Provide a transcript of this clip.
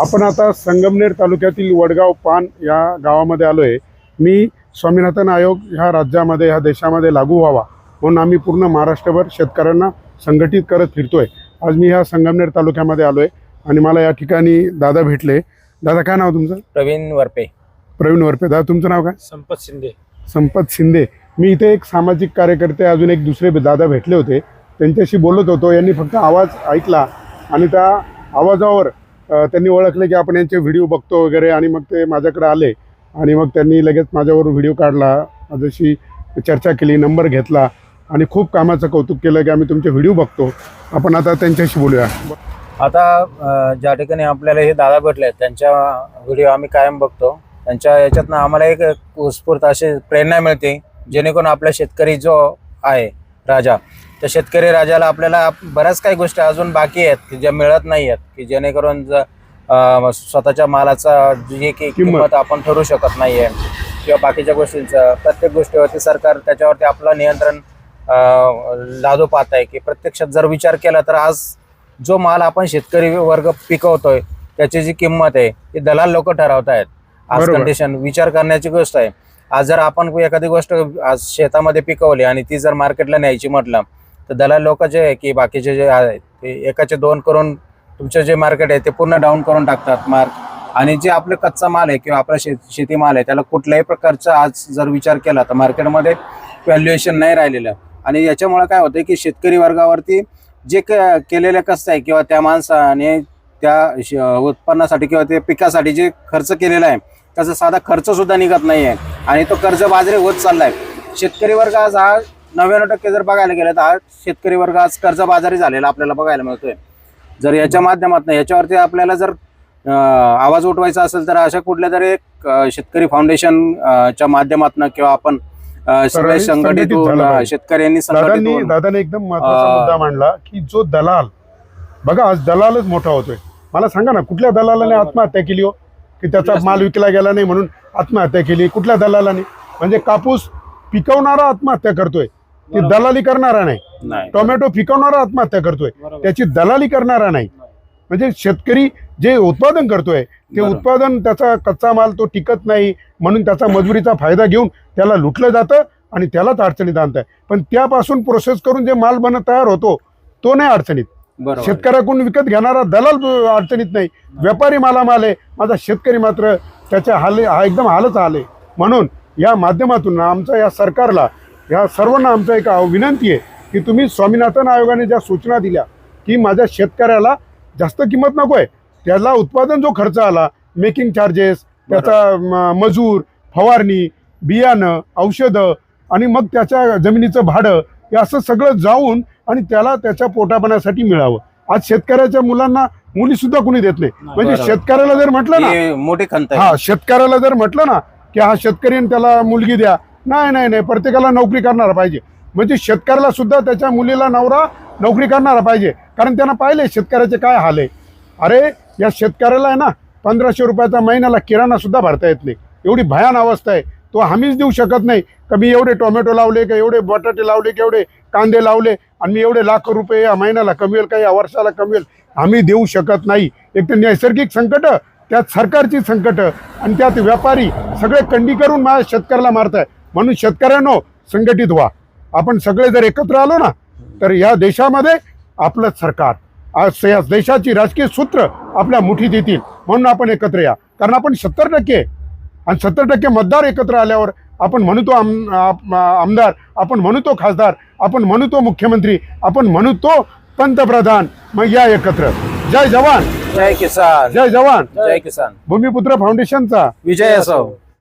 आपण आता संगमनेर तालुक्यातील वडगाव पान या गावामध्ये आलो आहे मी स्वामीनाथन आयोग ह्या राज्यामध्ये ह्या देशामध्ये लागू व्हावा म्हणून आम्ही पूर्ण महाराष्ट्रभर शेतकऱ्यांना संघटित करत फिरतोय. आज मी ह्या संगमनेर तालुक्यामध्ये आलो आहे आणि मला या ठिकाणी दादा भेटले. दादा काय नाव तुमचं? प्रवीण वरपे. प्रवीण वरपे. दादा तुमचं नाव काय? संपत शिंदे. संपत शिंदे. मी इथे एक सामाजिक कार्यकर्ते अजून एक दुसरे दादा भेटले होते. त्यांच्याशी बोलत होतो. यांनी फक्त आवाज ऐकला आणि त्या आवाजावर त्यांनी ओळखले की आपण यांचे व्हिडिओ बघतो वगैरे आणि मग ते माझ्याकडे आले. आणि मग त्यांनी लगेच माझ्यावर व्हिडिओ काढला माझ्याशी चर्चा केली नंबर घेतला आणि खूप कामाचं कौतुक केलं की आम्ही तुमचे व्हिडिओ बघतो. आपण आता त्यांच्याशी बोलूया. आता ज्या ठिकाणी आपल्याला हे दादा भेटले त्यांच्या व्हिडिओ आम्ही कायम बघतो. त्यांच्या याच्यातनं आम्हाला एक उत्स्फूर्त अशी प्रेरणा मिळते जेणेकरून आपला शेतकरी जो आहे राजा त्या शेतकरी राजाला आपल्याला बऱ्याच काही गोष्टी अजून बाकी आहेत की ज्या मिळत नाही आहेत की जेणेकरून स्वतःच्या मालाचा जी की किंमत. आपण ठरवू शकत नाही आहे किंवा बाकीच्या गोष्टींचं प्रत्येक गोष्टीवरती सरकार त्याच्यावरती आपलं नियंत्रण लादू पाहत आहे की प्रत्यक्षात जर विचार केला तर आज जो माल आपण शेतकरी वर्ग पिकवतोय त्याची जी किंमत आहे ती दलाल लोक ठरवत आहेत आज. कंडिशन विचार करण्याची गोष्ट आहे आज जर आपण एखादी गोष्ट आज शेतामध्ये पिकवली आणि ती जर मार्केटला न्यायची म्हटलं तर दलाल लोक जे आहे की बाकीचे जे आहेत ते एकाचे दोन करून तुमचं जे मार्केट आहे ते पूर्ण डाऊन करून टाकतात मार्क. आणि जे आपलं कच्चा माल आहे किंवा आपला शेत शेतीमाल आहे त्याला कुठल्याही प्रकारचा आज जर विचार केला तर मार्केटमध्ये व्हॅल्युएशन नाही राहिलेलं. आणि याच्यामुळे काय होतं की शेतकरी वर्गावरती जे क- केलेलं कष्ट आहे किंवा त्या माणसाने त्या उत्पन्नासाठी किंवा ते पिकासाठी जे खर्च केलेला आहे त्याचा साधा खर्चसुद्धा निघत नाही आहे आणि तो कर्ज बाजरी होत चाललाय. शेतकरी वर्ग आज हा नव्याण्णव टक्के जर बघायला गेलं तर हा शेतकरी वर्ग आज कर्ज बाजारी झालेला आपल्याला बघायला मिळतोय. जर याच्या माध्यमातून याच्यावरती आपल्याला जर आवाज उठवायचा असेल तर अशा कुठल्या तरी एक शेतकरी फाउंडेशन अं, च्या माध्यमातून किंवा आपण सगळे संघटित. शेतकऱ्यांनी संघटित दादांनी एकदम महत्त्वाचा मुद्दा मांडला की जो दलाल बघा आज दलालच मोठा होतोय. मला सांगा ना कुठल्या दलालाने आत्महत्या केली हो? की त्याचा माल विकला गेला नाही म्हणून आत्महत्या केली? कुठल्या दलालाने? म्हणजे कापूस पिकवणारा आत्महत्या करतोय. ती दलाली करणारा नाही. टोमॅटो पिकवणारा आत्महत्या करतोय. त्याची दलाली करणारा नाही. म्हणजे शेतकरी जे उत्पादन करतोय ते. उत्पादन त्याचा कच्चा माल तो टिकत नाही म्हणून त्याचा मजुरीचा फायदा घेऊन त्याला लुटलं जातं आणि त्यालाच अडचणीत आणताय. पण त्यापासून प्रोसेस करून जे माल बनत तयार होतो तो नाही अडचणीत. शेतकऱ्याकडून विकत घेणारा दलाल अडचणीत नाही. व्यापारी मालामाल आहे माझा शेतकरी मात्र त्याच्या हाल हा एकदम हालच हाल आहे. म्हणून या माध्यमातून आमच्या या सरकारला या सर्वांना आमचा एक विनंती आहे की तुम्ही स्वामीनाथन आयोगाने ज्या सूचना दिल्या की माझ्या शेतकऱ्याला जास्त किंमत नको आहे. त्याला उत्पादन जो खर्च आला मेकिंग चार्जेस त्याचा मजूर फवारणी बियाणं औषधं आणि मग त्याच्या जमिनीचं भाडं हे असं सगळं जाऊन आणि त्याला त्याच्या पोटापाण्यासाठी मिळावं. आज शेतकऱ्याच्या मुलांना मुली सुद्धा कुणी देत नाही. म्हणजे. शेतकऱ्याला जर म्हटलं ना मोठी हा शेतकऱ्याला जर म्हटलं ना की हा शेतकरी त्याला मुलगी द्या नाही नाही नाही. प्रत्येकाला नोकरी करणारा पाहिजे. म्हणजे शेतकऱ्याला सुद्धा त्याच्या मुलीला नवरा नोकरी करणारा पाहिजे. कारण त्यांना पाहिले शेतकऱ्याचे काय हाल आहे. अरे या शेतकऱ्याला आहे ना पंधराशे रुपयाचा महिन्याला किराणा सुद्धा भरता येत नाही. एवढी भयान अवस्था आहे. तो हमीच देऊ शकत नाही. का मी एवढे टोमॅटो लावले का एवढे बटाटे लावले का एवढे कांदे लावले आणि मी एवढे लाख रुपये या महिन्याला कमवेल का या वर्षाला कमवेल आम्ही देऊ शकत नाही. एक तर नैसर्गिक संकट त्यात सरकारची संकट आणि त्यात व्यापारी सगळे कंडी करून माझ्या शेतकऱ्याला मारताय. म्हणून शेतकऱ्यांनो संघटित व्हा. आपण सगळे जर एकत्र आलो ना तर या देशामध्ये आपलं सरकार आज या देशाची राजकीय सूत्र आपल्या मुठीत येतील म्हणून आपण एकत्र या. कारण आपण सत्तर टक्के. आणि सत्तर टक्के मतदार एकत्र आल्यावर आपण म्हणतो आम आप- आमदार आपण म्हणतो खासदार आपण म्हणतो मुख्यमंत्री आपण म्हणतो पंतप्रधान. मग या एकत्र. जय जवान. जय किसान. जय जवान. जय किसान. भूमिपुत्र फाउंडेशनचा. विजय असो.